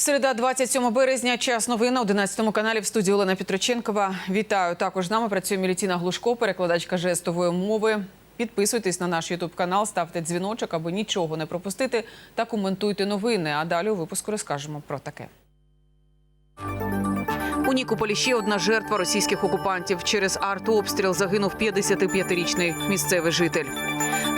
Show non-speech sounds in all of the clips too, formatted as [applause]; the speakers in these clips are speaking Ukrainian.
Середа, 27 березня, час новин на 11 каналі в студії Олена Петроченкова. Вітаю. Також з нами працює Мілітіна Глушко, перекладачка жестової мови. Підписуйтесь на наш Ютуб канал, ставте дзвіночок, аби нічого не пропустити, та коментуйте новини. А далі у випуску розкажемо про таке. У Нікополі ще одна жертва російських окупантів. Через артобстріл загинув 55-річний місцевий житель.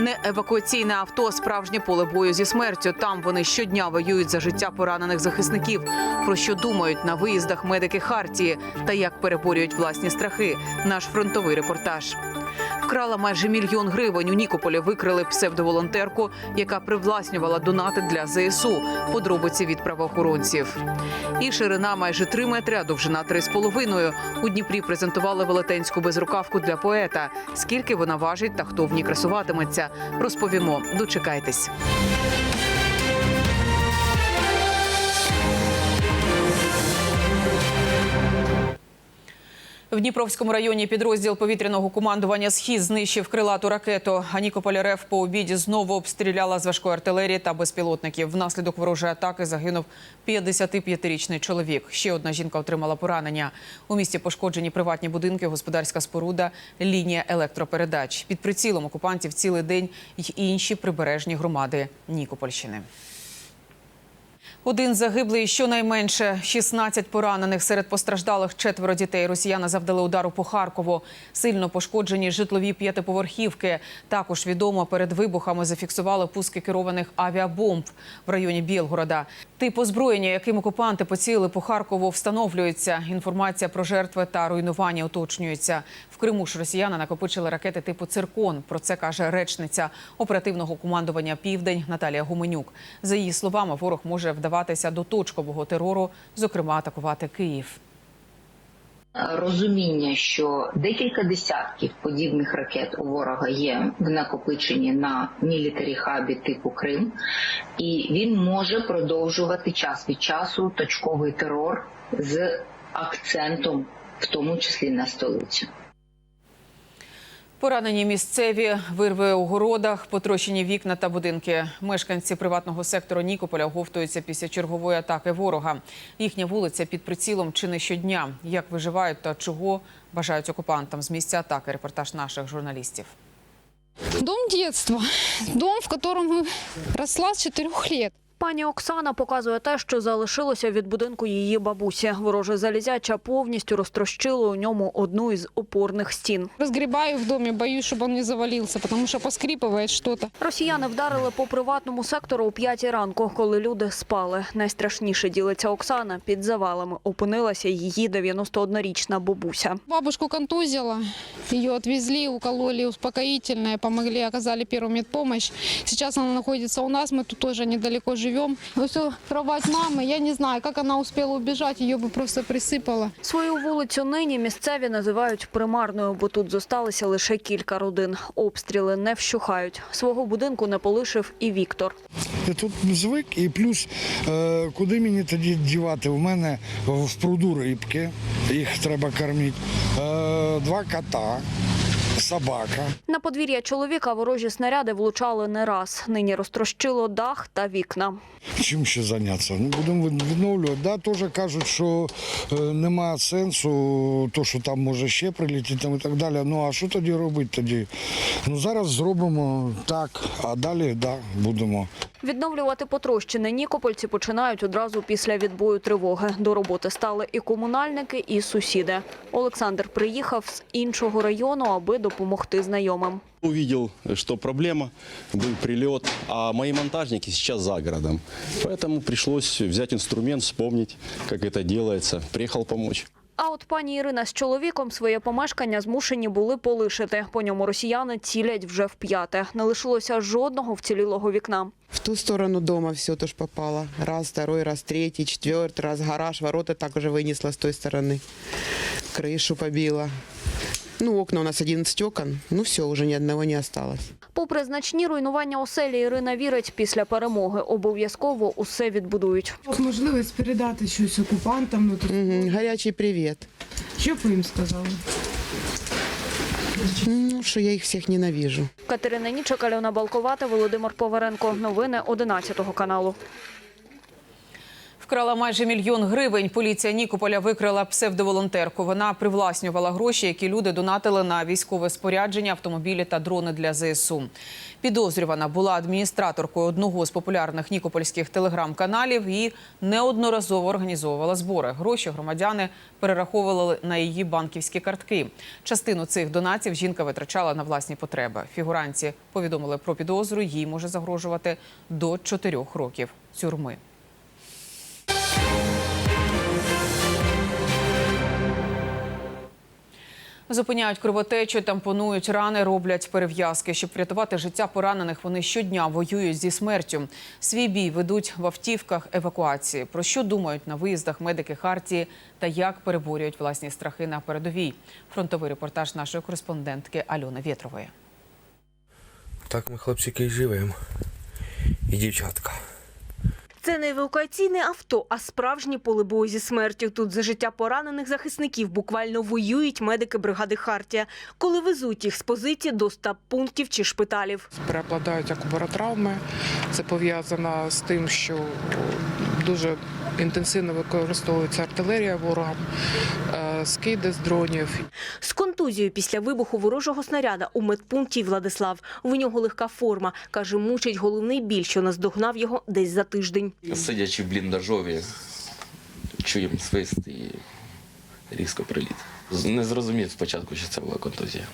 Не евакуаційне авто, справжнє поле бою зі смертю. Там вони щодня воюють за життя поранених захисників. Про що думають на виїздах медики Хартії та як переборюють власні страхи. Наш фронтовий репортаж. Вкрала майже мільйон гривень. У Нікополі викрили псевдоволонтерку, яка привласнювала донати для ЗСУ. Подробиці від правоохоронців. І ширина майже 3 метри, а довжина 3,5. У Дніпрі презентували велетенську безрукавку для поета. Скільки вона важить та хто в ній красуватиметься, розповімо. Дочекайтесь. В Дніпровському районі підрозділ повітряного командування «Схід» знищив крилату ракету. А Нікополь РФ по обіді знову обстріляла з важкої артилерії та безпілотників. Внаслідок ворожої атаки загинув 55-річний чоловік. Ще одна жінка отримала поранення. У місті пошкоджені приватні будинки, господарська споруда, лінія електропередач. Під прицілом окупантів цілий день й інші прибережні громади Нікопольщини. Один загиблий, щонайменше 16 поранених. Серед постраждалих четверо дітей. Росіяни завдали удару по Харкову. Сильно пошкоджені житлові п'ятиповерхівки. Також відомо, перед вибухами зафіксували пуски керованих авіабомб в районі Білгорода. Тип озброєння, яким окупанти поцілили по Харкову, встановлюється. Інформація про жертви та руйнування уточнюється. В Криму ж росіяни накопичили ракети типу «Циркон». Про це каже речниця оперативного командування Південь Наталія Гуменюк. За її словами, ворог може вдаватися до точкового терору, зокрема атакувати Київ. розуміння, що декілька десятків подібних ракет у ворога є в накопиченні на мілітарі хабі типу Крим, і він може продовжувати час від часу точковий терор з акцентом, в тому числі на столицю. Поранені місцеві вирви у городах, потрощені вікна та будинки. Мешканці приватного сектору Нікополя оговтуються після чергової атаки ворога. Їхня вулиця під прицілом чи не щодня. Як виживають та чого бажають окупантам з місця атаки? Репортаж наших журналістів. Дом детства. Дом, в котором росла с четырех лет. Пані Оксана показує те, що залишилося від будинку її бабусі. Вороже залізяча повністю розтрощило у ньому одну із опорних стін. Разгребаю в доме, боюсь, чтобы он не завалился, потому что поскрипывает что-то. Росіяни вдарили по приватному сектору о п'ятій ранку, коли люди спали. Найстрашніше ділиться Оксана. Під завалами опинилася її 91-річна бабуся. Бабушку контузило, ее отвезли, укололи успокоительное, помогли, оказали первую медпомощь. Сейчас она находится у нас, мы тут тоже недалеко живем. Вот всё, кровать мамы, я не знаю, как она успела убежать, ее бы просто присыпало. Свою вулицю нині місцеві називають примарною, бо тут зосталися лише кілька родин. Обстріли не вщухають. Свого будинку не полишив і Віктор. Я тут звик, і плюс е, куди мені тоді дівати? У мене в пруду рибки, їх треба кормити, е, два кота, собака. На подвір'я чоловіка ворожі снаряди влучали не раз. Нині розтрощило дах та вікна. Чим ще зайнятися? Ну, будемо відновлювати. Да, теж кажуть, що е, немає сенсу, то, що там може ще прилетіти і так далі. Ну а що тоді робити тоді? Ну зараз зробимо так, а далі да, будемо. Відновлювати потрощене Нікопольці починають одразу після відбою тривоги. До роботи стали і комунальники, і сусіди. Олександр приїхав з іншого району, аби допомогти знайомим. Увидел, что проблема, был прилет, а мои монтажники сейчас за городом. Поэтому пришлось взять инструмент, вспомнить, как это делается. Приехал помочь. А от пані Ірина з чоловіком своє помешкання змушені були полишити. По ньому росіяни цілять вже вп'яте. Не лишилося жодного вцілілого вікна. В ту сторону дома все тоже попало. Раз, второй, раз, третий, четвертый, раз гараж, ворота также вынесла с той стороны. Крышу побила. Ну, окна у нас 11 окон. Ну, все, уже ни одного не осталось. Попри значні руйнування оселі, Ірина вірить, після перемоги обов'язково усе відбудують. Можливість передати щось окупантам, ну то Мгм, Горячий привет. що б ви їм сказали? Ну, что я их всех ненавижу. Катерина Нічок, Альона Балковата, Володимир Поваренко. Новини 11 каналу. Вкрала майже мільйон гривень. Поліція Нікополя викрила псевдоволонтерку. Вона привласнювала гроші, які люди донатили на військове спорядження, автомобілі та дрони для ЗСУ. Підозрювана була адміністраторкою одного з популярних нікопольських телеграм-каналів і неодноразово організовувала збори. Гроші громадяни перераховували на її банківські картки. Частину цих донатів жінка витрачала на власні потреби. Фігуранці повідомили про підозру. Їй може загрожувати до чотирьох років тюрми. Зупиняють кровотечу, тампонують рани, роблять перев'язки. Щоб врятувати життя поранених, вони щодня воюють зі смертю. Свій бій ведуть в автівках евакуації. Про що думають на виїздах медики Хартії та як переборюють власні страхи на передовій. Фронтовий репортаж нашої кореспондентки Альони Вєтрової. Так ми, хлопчики, і живемо. І дівчатка. Це не евакуаційне авто, а справжнє поле бою зі смертю. Тут за життя поранених захисників буквально воюють медики бригади Хартія, коли везуть їх з позиції до стаб пунктів чи шпиталів. перекладають акубаротравми. Це пов'язано з тим, що дуже інтенсивно використовується артилерія ворога, е, скиди з дронів. З контузією після вибуху ворожого снаряда у медпункті Владислав. В нього легка форма. Каже, мучить головний біль, що наздогнав його десь за тиждень. Сидячи в бліндажові, чуємо свист і різко приліт. Не зрозумів спочатку, що це була контузія.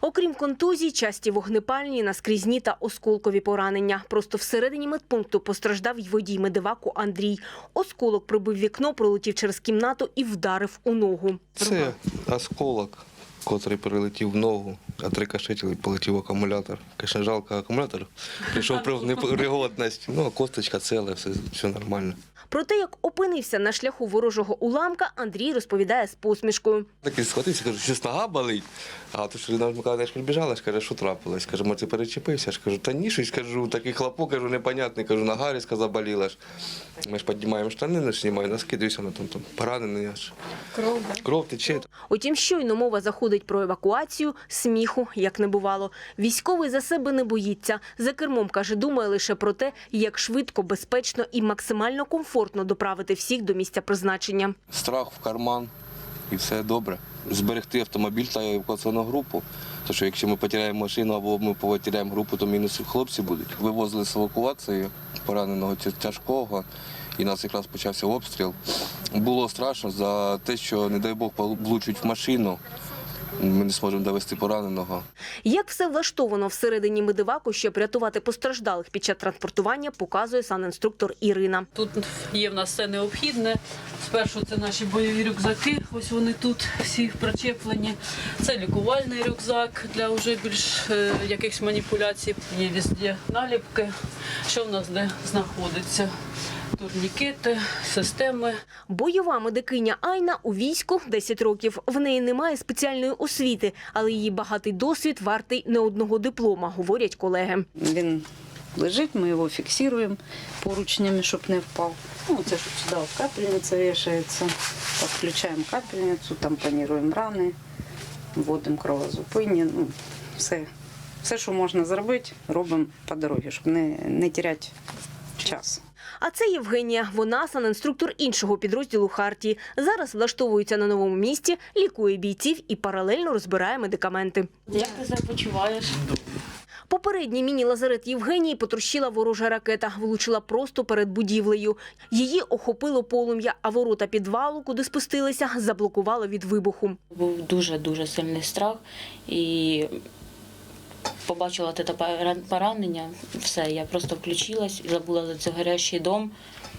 Окрім контузій, часті вогнепальні, наскрізні та осколкові поранення. Просто всередині медпункту постраждав й водій медиваку Андрій. Осколок пробив вікно, пролетів через кімнату і вдарив у ногу. Це осколок, котрий прилетів в ногу, а три і полетів акумулятор. Звісно, жалко акумулятор. Прийшов при непригодність. [laughs] Ну, а косточка ціла, все, все нормально. Про те, як опинився на шляху ворожого уламка, Андрій розповідає з посмішкою. Такий схватився, кажу, що нога болить. А то що Ліна Миколаївна ж прибіжала, каже, що трапилось. Каже, може, перечепився? Я ж кажу, та ні, щось кажу, такий хлопок, кажу, непонятний, кажу, нога різко заболіла ж. Ми ж піднімаємо штани, не знімаю, носки, дивися, вона там, там поранений аж. Кров, Кров тече. Утім, щойно мова заходить про евакуацію, сміху як не бувало. Військовий за себе не боїться. За кермом, каже, думає лише про те, як швидко, безпечно і максимально комфортно доправити всіх до місця призначення. Страх в карман і все добре. Зберегти автомобіль та евакуаційну групу. Тому що якщо ми потеряємо машину або ми потеряємо групу, то мінус хлопці будуть. Вивозили з евакуації пораненого тяжкого, і нас якраз почався обстріл. Було страшно за те, що, не дай Бог, влучуть в машину. Ми не зможемо довести пораненого. Як все влаштовано всередині медиваку, щоб рятувати постраждалих під час транспортування, показує санінструктор Ірина. Тут є в нас все необхідне. Спершу це наші бойові рюкзаки. Ось вони тут всі причеплені. Це лікувальний рюкзак для вже більш е, якихось маніпуляцій. Є везде наліпки, що в нас де знаходиться. Турнікети, системи. Бойова медикиня Айна у війську 10 років. В неї немає спеціальної освіти, але її багатий досвід вартий не одного диплома, говорять колеги. Він лежить, ми його фіксуємо поручнями, щоб не впав. Ну, це ж сюди капельниця вішається. Включаємо капельницю, там плануємо рани, вводимо кровозупинні. Ну, все, все, що можна зробити, робимо по дорозі, щоб не, не теряти час. А це Євгенія. Вона санінструктор іншого підрозділу Хартії. Зараз влаштовується на новому місці, лікує бійців і паралельно розбирає медикаменти. Як ти себе почуваєш? Попередній міні-лазарет Євгенії потрощила ворожа ракета, влучила просто перед будівлею. Її охопило полум'я, а ворота підвалу, куди спустилися, заблокувало від вибуху. Був дуже-дуже сильний страх і побачила те поранення, все, я просто включилась і забула за цей гарячий дом.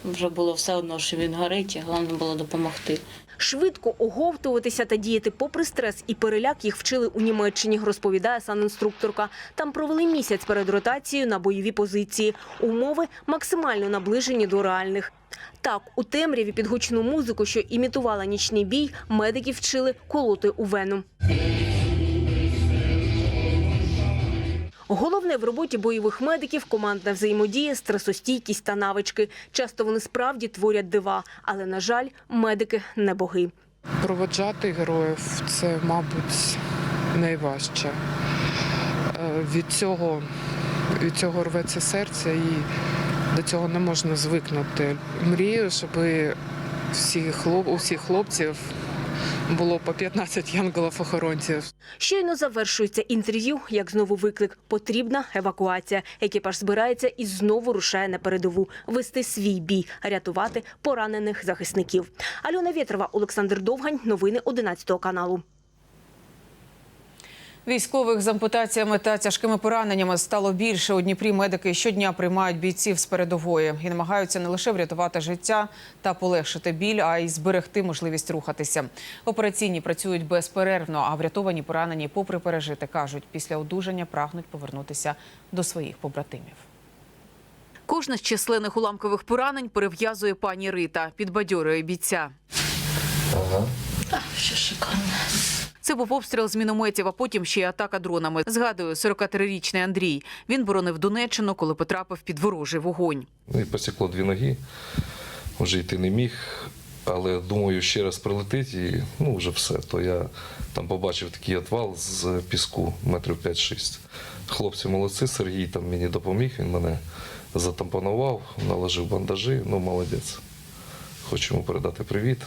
Вже було все одно, що він горить, і головне було допомогти. Швидко оговтуватися та діяти попри стрес і переляк їх вчили у Німеччині, розповідає санінструкторка. Там провели місяць перед ротацією на бойові позиції. Умови максимально наближені до реальних. Так, у темряві під гучну музику, що імітувала нічний бій, медиків вчили колоти у вену. Головне в роботі бойових медиків командна взаємодія, стресостійкість та навички. Часто вони справді творять дива, але на жаль, медики не боги. Проводжати героїв це, мабуть, найважче. Е, Від цього, від цього рветься серце і до цього не можна звикнути. Мрію, щоб всі хлоп, у хлопців було по 15 янголів-охоронців. Щойно завершується інтерв'ю, як знову виклик. Потрібна евакуація. Екіпаж збирається і знову рушає на передову. Вести свій бій, рятувати поранених захисників. Альона Вєтрова, Олександр Довгань. Новини 11 каналу. Військових з ампутаціями та тяжкими пораненнями стало більше. У Дніпрі медики щодня приймають бійців з передової і намагаються не лише врятувати життя та полегшити біль, а й зберегти можливість рухатися. Операційні працюють безперервно, а врятовані поранені, попри пережити, кажуть, після одужання прагнуть повернутися до своїх побратимів. Кожне з численних уламкових поранень перев'язує пані Рита, підбадьорює бійця. Це був обстріл з мінометів, а потім ще й атака дронами. Згадує 43-річний Андрій. Він боронив Донеччину, коли потрапив під ворожий вогонь. Ну і посікло дві ноги, вже йти не міг. Але думаю, ще раз прилетить і ну вже все. То я там побачив такий отвал з піску метрів 5-6. Хлопці молодці, Сергій там мені допоміг, він мене затампонував, наложив бандажі, ну молодець. Хочу йому передати привіт.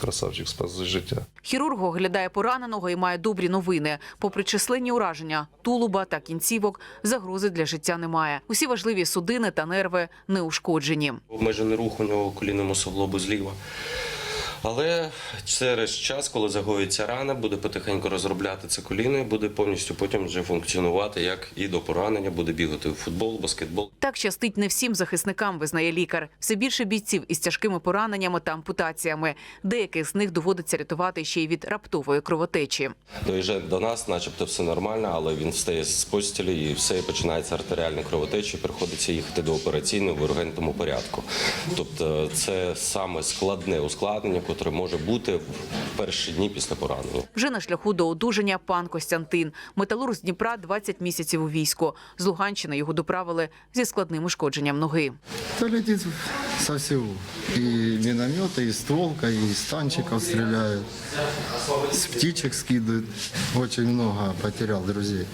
Красавчик спас життя. Хірург оглядає пораненого і має добрі новини. Попри численні ураження тулуба та кінцівок, загрози для життя немає. Усі важливі судини та нерви не ушкоджені. Обмежений рух у нього колінному суглобу зліва. Але через час, коли загоїться рана, буде потихеньку розробляти це коліно і буде повністю потім вже функціонувати як і до поранення, буде бігати в футбол, баскетбол. Так щастить не всім захисникам, визнає лікар. Все більше бійців із тяжкими пораненнями та ампутаціями. Деяких з них доводиться рятувати ще й від раптової кровотечі. Доїжджає до нас, начебто все нормально, але він встає з постілі і все і починається артеріальна кровотеча. Приходиться їхати до операційної в ургентному порядку. Тобто, це саме складне ускладнення, котре може бути в перші дні після поранення. Вже на шляху до одужання пан Костянтин. Металург з Дніпра 20 місяців у війську. З Луганщини його доправили зі складним ушкодженням ноги. Да летит со всего. И минометы, и стволка, и из танчиков стреляют. С птичек скидывают. Очень много потерял друзей.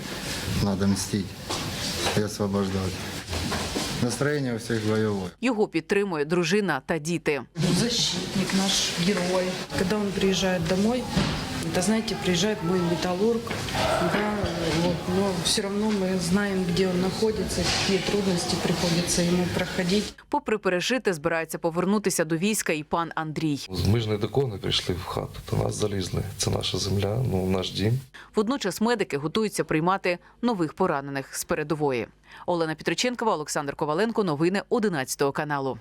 Надо мстить и освобождать. Настроение у всіх бойове. Його підтримує дружина та діти. Защитник, наш герой. Коли він приїжджає домой, это, знаете, приезжает мой металлург, да, вот, но все равно мы знаем, где он находится, какие трудности приходится ему проходить. Попри пережити, збирається повернутися до війська і пан Андрій. Ми ж не до кого не прийшли в хату, до нас залізли. Це наша земля, ну наш дім. Водночас медики готуються приймати нових поранених з передової. Олена Петриченкова, Олександр Коваленко. Новини 11 каналу.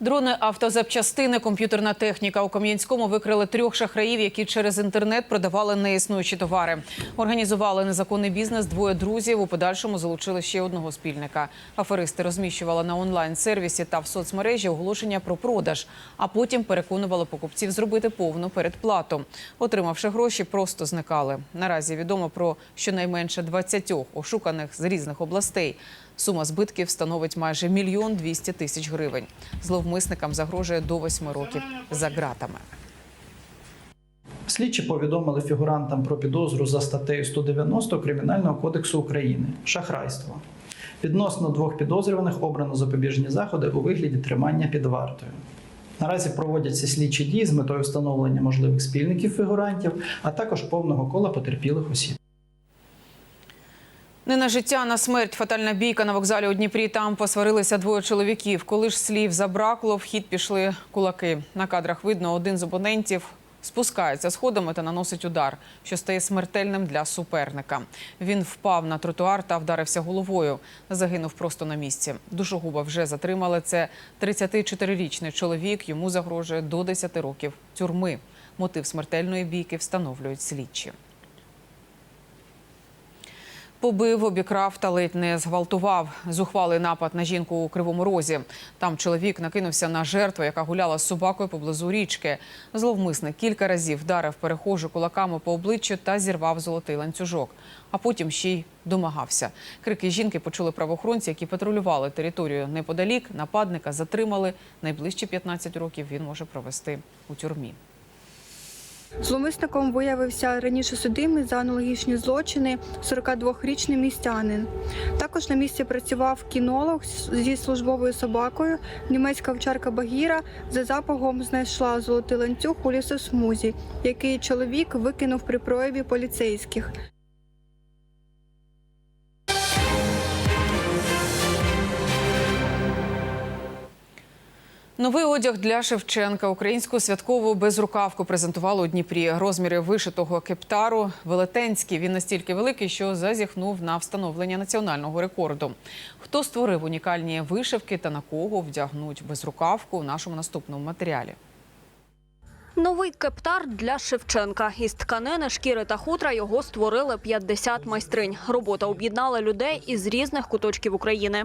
Дрони, автозапчастини, комп'ютерна техніка у Кам'янському викрили трьох шахраїв, які через інтернет продавали неіснуючі товари. Організували незаконний бізнес. Двоє друзів у подальшому залучили ще одного спільника. Аферисти розміщували на онлайн-сервісі та в соцмережі оголошення про продаж, а потім переконували покупців зробити повну передплату. Отримавши гроші, просто зникали. Наразі відомо про щонайменше 20 ошуканих з різних областей. Сума збитків становить майже мільйон двісті тисяч гривень. Зловмисникам загрожує до восьми років за ґратами. Слідчі повідомили фігурантам про підозру за статтею 190 Кримінального кодексу України шахрайство. Відносно двох підозрюваних обрано запобіжні заходи у вигляді тримання під вартою. Наразі проводяться слідчі дії з метою встановлення можливих спільників фігурантів, а також повного кола потерпілих осіб. Не на життя, а на смерть. Фатальна бійка на вокзалі у Дніпрі. Там посварилися двоє чоловіків. Коли ж слів забракло, в хід пішли кулаки. На кадрах видно, один з опонентів спускається сходами та наносить удар, що стає смертельним для суперника. Він впав на тротуар та вдарився головою. Загинув просто на місці. Душогуба вже затримали. Це 34-річний чоловік. Йому загрожує до 10 років тюрми. Мотив смертельної бійки встановлюють слідчі. Побив, обікрав та ледь не зґвалтував. Зухвалий напад на жінку у Кривому Розі. Там чоловік накинувся на жертву, яка гуляла з собакою поблизу річки. Зловмисник кілька разів вдарив перехожу кулаками по обличчю та зірвав золотий ланцюжок. А потім ще й домагався. Крики жінки почули правоохоронці, які патрулювали територію неподалік. Нападника затримали. Найближчі 15 років він може провести у тюрмі. Зловмисником виявився раніше судимий за аналогічні злочини 42-річний містянин. Також на місці працював кінолог зі службовою собакою. Німецька овчарка Багіра за запахом знайшла золотий ланцюг у лісосмузі, який чоловік викинув при прояві поліцейських. Новий одяг для Шевченка. Українську святкову безрукавку презентували у Дніпрі. Розміри вишитого кептару велетенські. Він настільки великий, що зазіхнув на встановлення національного рекорду. Хто створив унікальні вишивки та на кого вдягнуть безрукавку у нашому наступному матеріалі. Новий кептар для Шевченка. Із тканини, шкіри та хутра його створили 50 майстринь. Робота об'єднала людей із різних куточків України.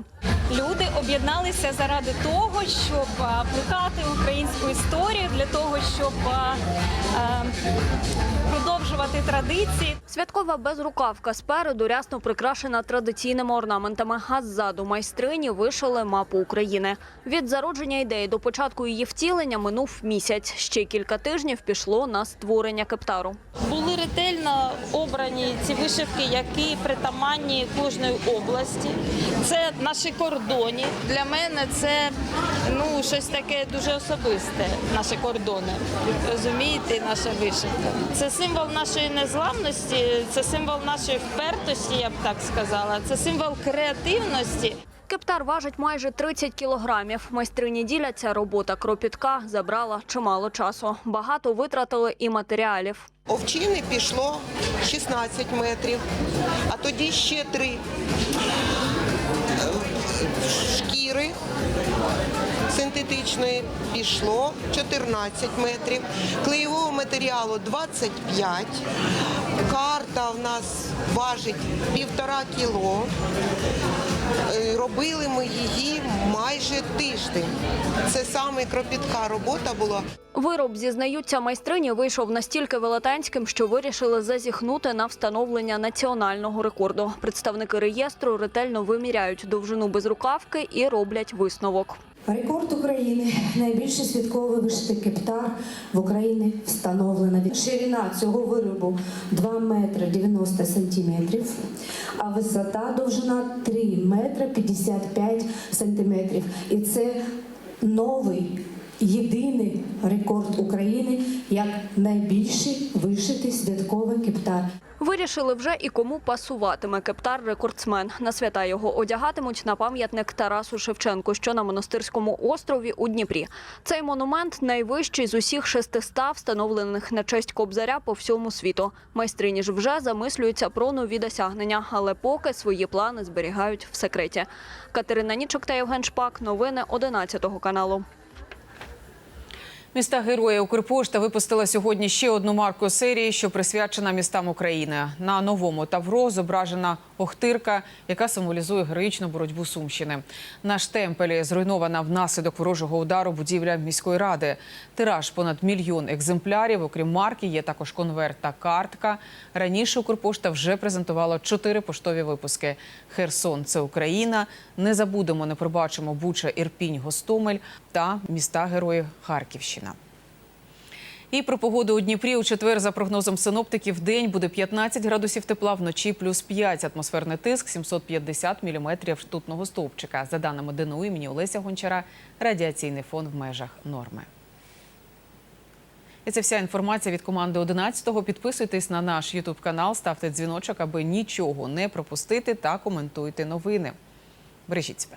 Люди об'єдналися заради того, щоб плекати українську історію, для того, щоб продовжувати традиції. Святкова безрукавка спереду рясно прикрашена традиційними орнаментами, а ззаду майстрині вишили мапу України. Від зародження ідеї до початку її втілення минув місяць. Ще кілька тижнів пішло на створення кептару. Були ретельно обрані ці вишивки, які притаманні кожної області. Це наші кордони. Для мене це ну щось таке дуже особисте. Наші кордони. Розумієте, наша вишивка. Це символ нашої незламності, це символ нашої впертості, я б так сказала. Це символ креативності. Кептар важить майже 30 кілограмів. Майстрині діляться, робота кропітка забрала чимало часу. Багато витратили і матеріалів. Овчини пішло 16 метрів, а тоді ще три синтетичної пішло 14 метрів, клеєвого матеріалу 25, карта в нас важить півтора кіло. Е, Робили ми її майже тиждень. Це саме кропітка робота була. Вироб, зізнаються, майстрині вийшов настільки велетенським, що вирішили зазіхнути на встановлення національного рекорду. Представники реєстру ретельно виміряють довжину безрукавки і роблять висновок. Рекорд України найбільший святковий вишитий кептар в Україні встановлено. Ширина цього виробу 2 метри 90 сантиметрів, а висота довжина 3 метри 55 сантиметрів. І це новий єдиний рекорд України як найбільший вишитий святковий кептар. Вирішили вже і кому пасуватиме кептар рекордсмен. На свята його одягатимуть на пам'ятник Тарасу Шевченку, що на монастирському острові у Дніпрі. Цей монумент найвищий з усіх 600 встановлених на честь кобзаря по всьому світу. Майстрині ж вже замислюються про нові досягнення, але поки свої плани зберігають в секреті. Катерина Нічок та Євген Шпак. Новини 11 каналу. Міста герої Укрпошта випустила сьогодні ще одну марку серії, що присвячена містам України. На новому тавро зображена Охтирка, яка символізує героїчну боротьбу Сумщини. На штемпелі зруйнована внаслідок ворожого удару будівля міської ради. Тираж понад мільйон екземплярів. Окрім марки, є також конверт та картка. Раніше Укрпошта вже презентувала чотири поштові випуски: Херсон це Україна. Не забудемо, не пробачимо Буча, Ірпінь, Гостомель та міста герої Харківщина. І про погоду у Дніпрі у четвер, за прогнозом синоптиків, день буде 15 градусів тепла, вночі плюс 5. Атмосферний тиск 750 міліметрів ртутного стовпчика. За даними ДНУ імені Олеся Гончара, радіаційний фон в межах норми. І це вся інформація від команди 11-го. Підписуйтесь на наш Ютуб канал, ставте дзвіночок, аби нічого не пропустити та коментуйте новини. Бережіть себе.